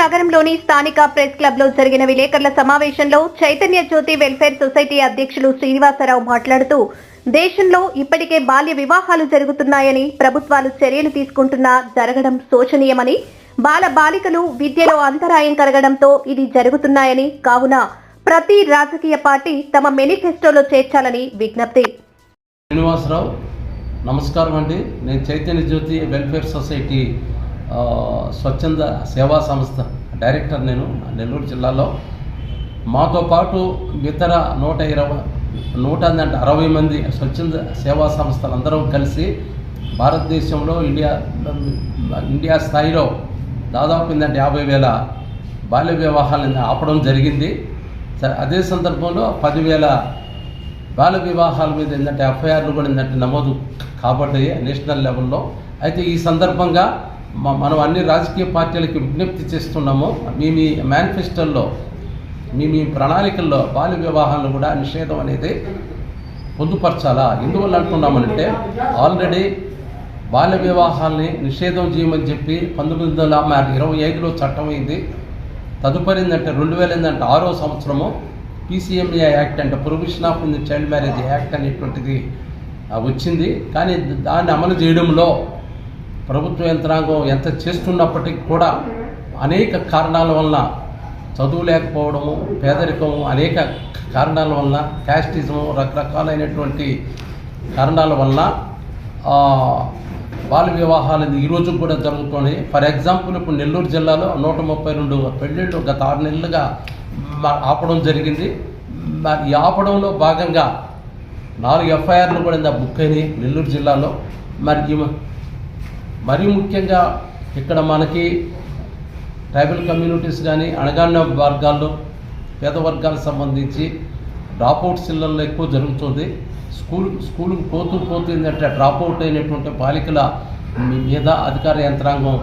నగరంలోని స్థానిక ప్రెస్ క్లబ్లో జరిగిన విలేకరుల సమావేశంలో చైతన్య జ్యోతి వెల్ఫేర్ సొసైటీ అధ్యక్షులు శ్రీనివాసరావు మాట్లాడుతూ దేశంలో ఇప్పటికే బాల్య వివాహాలు జరుగుతున్నాయని ప్రభుత్వాలు చర్యలు తీసుకుంటున్నా జరగడం శోచనీయమని బాల బాలికలు విద్యలో అంతరాయం కలగడంతో ఇది జరుగుతున్నాయని కావున ప్రతి రాజకీయ పార్టీ తమ మేనిఫెస్టోలో చేర్చాలని విజ్ఞప్తి. శ్రీనివాసరావు నమస్కారం అండి. నేను చైతన్య జ్యోతి వెల్ఫేర్ సొసైటీ స్వచ్ఛంద సేవా సంస్థ డైరెక్టర్ నేను నెల్లూరు జిల్లాలో. మాతో పాటు ఇతర నూట ఇరవై నూట అంటే అరవై మంది స్వచ్ఛంద సేవా సంస్థలు అందరం కలిసి భారతదేశంలో ఇండియా ఇండియా స్థాయిలో దాదాపు ఏంటంటే యాభై వేల బాల్య వివాహాలను ఆపడం జరిగింది. అదే సందర్భంలో పదివేల బాల వివాహాల మీద ఏంటంటే ఎఫ్ఐఆర్లు కూడా ఏంటంటే నమోదు కాబడ్డాయి నేషనల్ లెవెల్లో. అయితే ఈ సందర్భంగా మనం అన్ని రాజకీయ పార్టీలకి విజ్ఞప్తి చేస్తున్నాము. మీ మీ మేనిఫెస్టోల్లో మీ మీ ప్రణాళికల్లో బాల్య వివాహాలను కూడా నిషేధం అనేది పొందుపరచాలా? ఎందువల్ల అంటున్నామనంటే ఆల్రెడీ బాల్య వివాహాల్ని నిషేధం చేయమని చెప్పి పంతొమ్మిది వందల మరి ఇరవై ఐదులో చట్టం అయింది. తదుపరి ఏంటంటే రెండు వేల ఏంటంటే ఆరో సంవత్సరము పీసీఎంఏ యాక్ట్ అంటే provision of the child marriage act అనేటువంటిది వచ్చింది. కానీ దాన్ని అమలు చేయడంలో ప్రభుత్వ యంత్రాంగం ఎంత చేస్తున్నప్పటికీ కూడా అనేక కారణాల వలన చదువు లేకపోవడము పేదరికము అనేక కారణాల వలన క్యాస్టిజము రకరకాలైనటువంటి కారణాల వలన బాల వివాహాలు ఈ రోజు కూడా జరుగుతున్నాయి ఫర్ ఎగ్జాంపుల్ ఇప్పుడు నెల్లూరు జిల్లాలో నూట ముప్పై రెండు పెళ్ళిళ్ళు గత ఆరు నెలలుగా ఆపడం జరిగింది. మరి ఈ ఆపడంలో భాగంగా నాలుగు ఎఫ్ఐఆర్లు కూడా ఇందా బుక్ అయినాయి నెల్లూరు జిల్లాలో. మరి మరీ ముఖ్యంగా ఇక్కడ మనకి ట్రైబల్ కమ్యూనిటీస్ కానీ అణగాన వర్గాల్లో పేద వర్గాలకు సంబంధించి డ్రాప్అవుట్స్ ఇళ్ళలో ఎక్కువ జరుగుతుంది. స్కూల్ స్కూల్కి పోతూ పోతూ ఏంటంటే డ్రాప్అవుట్ అయినటువంటి బాలికల మీద అధికార యంత్రాంగం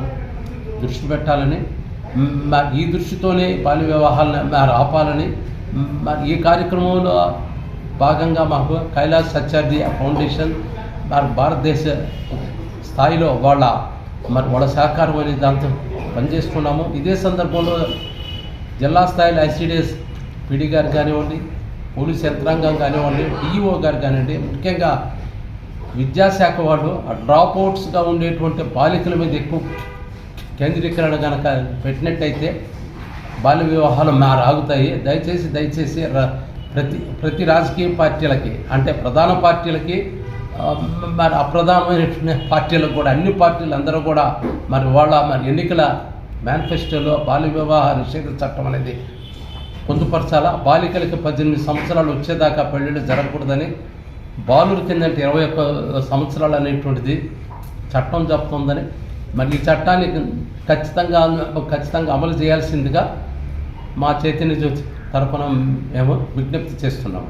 దృష్టి పెట్టాలని ఈ దృష్టితోనే బాల్య వివాహాలను ఆపాలని మరి ఈ కార్యక్రమంలో భాగంగా మాకు కైలాస్ సత్యార్థి ఫౌండేషన్ మరి భారతదేశ స్థాయిలో వాళ్ళ మరి వాళ్ళ సహకారం అనేది దాంతో పనిచేసుకున్నాము ఇదే సందర్భంలో జిల్లా స్థాయిలో ఐసీడీఎస్ పీడీ గారు కానివ్వండి పోలీస్ యంత్రాంగం కానివ్వండి డిఈఓ గారు కానివ్వండి ముఖ్యంగా విద్యాశాఖ వాళ్ళు ఆ డ్రాప్ అవుట్స్గా ఉండేటువంటి బాలికల మీద ఎక్కువ కేంద్రీకరణ కనుక పెట్టినట్టయితే బాల్య వివాహాలు మా రాగుతాయి దయచేసి దయచేసి ప్రతి ప్రతి రాజకీయ పార్టీలకి అంటే ప్రధాన పార్టీలకి మరి అప్రధానమైన పార్టీలకు కూడా అన్ని పార్టీలు అందరూ కూడా మరి వాళ్ళ మరి ఎన్నికల మేనిఫెస్టోలో బాల్య వివాహ నిషేధ చట్టం అనేది పొందుపరచాలా? బాలికలకి పద్దెనిమిది సంవత్సరాలు వచ్చేదాకా పెళ్ళిళ్ళు జరగకూడదని బాలురు కిందంటే ఇరవై ఒక్క సంవత్సరాలు అనేటువంటిది చట్టం చెప్తుందని. మరి ఈ చట్టాన్ని ఖచ్చితంగా ఖచ్చితంగా అమలు చేయాల్సిందిగా మా చైతన్య జ్యోతి తరఫున మేము విజ్ఞప్తి చేస్తున్నాము.